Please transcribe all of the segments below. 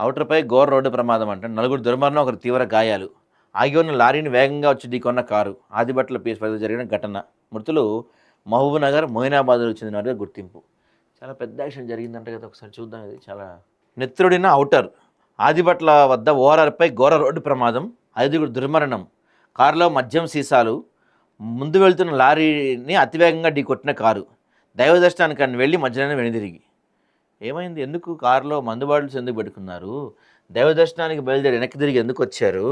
అవుటర్పై ఘోర రోడ్డు ప్రమాదం అంటే. నలుగురు దుర్మరణం ఒకరు తీవ్ర గాయాలు. ఆగి ఉన్న లారీని వేగంగా వచ్చి ఢీకొన్న కారు. ఆదిబట్ల పీస్ పరిధి జరిగిన ఘటన. మృతులు మహబూబ్ నగర్ మొయినాబాద్కు చెందినవారుగా గుర్తింపు. చాలా పెద్ద యాక్షన్ జరిగిందంట కదా ఒకసారి చూద్దాం ఇది. చాలా నెత్రుడిన అవుటర్ ఆదిబట్ల వద్ద ఓఆర్ఆర్పై ఘోర రోడ్డు ప్రమాదం ఐదుగురు దుర్మరణం. కారులో మద్యం సీసాలు. ముందు వెళ్తున్న లారీని అతివేగంగా ఢీకొట్టిన కారు. దైవ దర్శనానికి వెళ్ళి మధ్యలోనే వెనుదిరిగి. ఏమైంది? ఎందుకు కారులో మందుబాటిల్స్ ఎందుకు పెట్టుకున్నారు? దైవ దర్శనానికి బయలుదేరి వెనక్కి తిరిగి ఎందుకు వచ్చారు?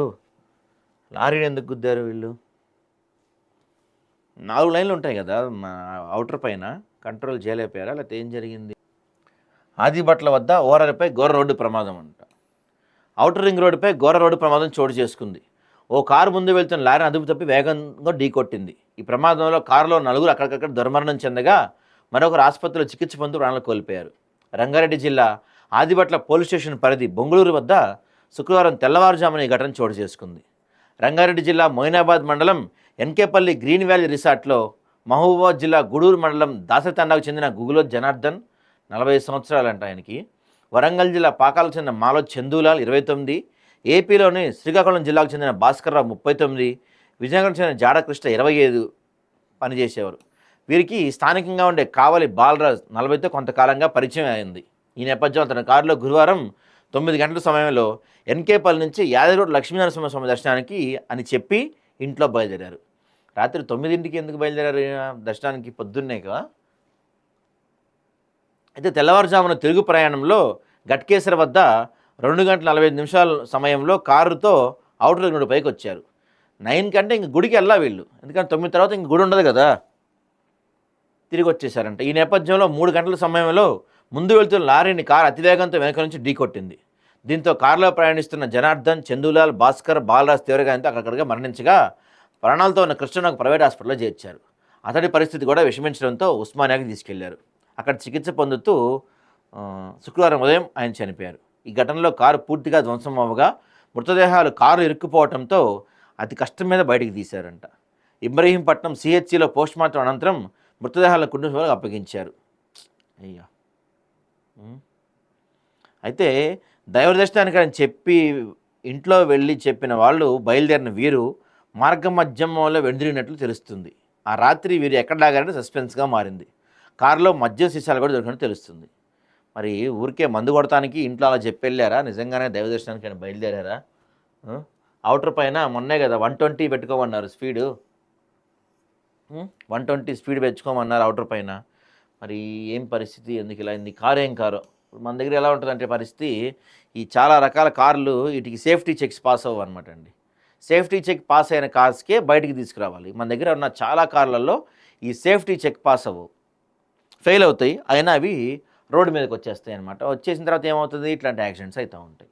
లారీని ఎందుకు గుద్దారు వీళ్ళు? నాలుగు లైన్లు ఉంటాయి కదా మా అవుటర్ పైన. కంట్రోల్ చేయలేకపోయారా? లేకపోతే ఏం జరిగింది? ఆదిబట్ల వద్ద ఓరలపై ఘోర రోడ్డు ప్రమాదం అంట. అవుటర్ రింగ్ రోడ్డుపై ఘోర రోడ్డు ప్రమాదం చోటు చేసుకుంది. ఓ కారు ముందు వెళ్తున్న లారీ అదుపు తప్పి వేగంగా ఢీకొట్టింది ఈ ప్రమాదంలో కారులో నలుగురు అక్కడికక్కడ దుర్మరణం చెందగా మరొకరు ఆసుపత్రిలో చికిత్స పొందుతూ ప్రాణాలు కోల్పోయారు. రంగారెడ్డి జిల్లా ఆదిబట్ల పోలీస్ స్టేషన్ పరిధి బొంగళూరు వద్ద శుక్రవారం తెల్లవారుజామున ఈ ఘటన చోటు చేసుకుంది. రంగారెడ్డి జిల్లా మొయినాబాద్ మండలం ఎన్కేపల్లి గ్రీన్ వ్యాలీ రిసార్ట్లో మహబూబాబాద్ జిల్లా గూడూరు మండలం దాసతండాకు చెందిన గుగులో జనార్దన్ నలభై సంవత్సరాలంట ఆయనకి. వరంగల్ జిల్లా పాకాలకు చెందిన మాలో చందూలాల్ ఇరవై తొమ్మిది. ఏపీలోని శ్రీకాకుళం జిల్లాకు చెందిన భాస్కర్రావు ముప్పై తొమ్మిది. విజయనగరం చెందిన జాడకృష్ణ ఇరవై ఐదు. పనిచేసేవారు. వీరికి స్థానికంగా ఉండే కావలి బాలరాజ్ నలభైతో కొంతకాలంగా పరిచయం అయింది. ఈ నేపథ్యంలో తన కారులో గురువారం తొమ్మిది గంటల సమయంలో ఎన్కేపల్లి నుంచి యాదగిరిగూడ లక్ష్మీనరసింహ స్వామి దర్శనానికి అని చెప్పి ఇంట్లో బయలుదేరారు. రాత్రి తొమ్మిదింటికి ఎందుకు బయలుదేరారు? దర్శనానికి దర్శనానికి పొద్దున్నేగా అయితే తెల్లవారుజామున తిరుగు ప్రయాణంలో గట్కేశ్వర వద్ద రెండు గంటల నలభై ఐదు నిమిషాల సమయంలో కారుతో అవుటర్ రింగ్ పైకి వచ్చారు. నైన్ కంటే ఇంక గుడికి వెళ్ళా వీళ్ళు. ఎందుకంటే తొమ్మిది తర్వాత ఇంక గుడి ఉండదు కదా? తిరిగి వచ్చేశారంట ఈ నేపథ్యంలో మూడు గంటల సమయంలో ముందు వెళ్తున్న లారీని కారు అతివేగంతో వెనక నుంచి ఢీకొట్టింది. దీంతో కారులో ప్రయాణిస్తున్న జనార్దన్ చందులాల్ భాస్కర్ బాలరాజ్ తీవ్రగాయంతో అక్కడక్కడిగా మరణించగా ప్రాణాలతో ఉన్న కృష్ణను ప్రైవేట్ హాస్పిటల్లో చేర్చారు. అతడి పరిస్థితి కూడా విషమించడంతో ఉస్మానియాకి తీసుకెళ్ళారు. అక్కడ చికిత్స పొందుతూ శుక్రవారం ఉదయం ఆయన చనిపోయారు. ఈ ఘటనలో కారు పూర్తిగా ధ్వంసం అవ్వగా మృతదేహాలు కారు ఇరుక్కుపోవడంతో అతి కష్టం మీద బయటికి తీశారంట. ఇబ్రహీంపట్నం సిహెచ్సిలో పోస్ట్ మార్టం మృతదేహాల మృతదేహాలను కుటుంబాలకు అప్పగించారు. అయ్యా. అయితే దైవ దర్శనానికి అని చెప్పి ఇంట్లో వెళ్ళి చెప్పిన వాళ్ళు బయలుదేరిన వీరు మార్గ మధ్యమంలో వెండిరినట్లు తెలుస్తుంది. ఆ రాత్రి వీరు ఎక్కడ లాగారంటే సస్పెన్స్గా మారింది. కారులో మద్యం సీసాలు కూడా దొరికినట్టు తెలుస్తుంది. మరి ఊరికే మందు కొడటానికి ఇంట్లో అలా చెప్పి వెళ్ళారా నిజంగానే దైవ దర్శనానికి బయలుదేరారా అవుటర్ పైన మొన్నే కదా వన్ ట్వంటీ పెట్టుకోమన్నారు speed. Hmm? One twenty speed పెంచుకోమన్నారు అవుటర్ పైన. మరి ఏం పరిస్థితి? ఎందుకు ఇలా అయింది? కారు ఏం కారు? ఇప్పుడు మన దగ్గర ఎలా ఉంటుందంటే పరిస్థితి ఈ చాలా రకాల కార్లు వీటికి సేఫ్టీ చెక్స్ పాస్ అవ్వవు అనమాట అండి. సేఫ్టీ చెక్ పాస్ అయిన కార్స్కే బయటికి తీసుకురావాలి. మన దగ్గర ఉన్న చాలా కార్లలో ఈ సేఫ్టీ చెక్ పాస్ అవ్వు ఫెయిల్ అవుతాయి. అయినా అవి రోడ్డు మీదకి వచ్చేస్తాయి అనమాట వచ్చేసిన తర్వాత ఏమవుతుంది? ఇట్లాంటి యాక్సిడెంట్స్ అవుతూ ఉంటాయి.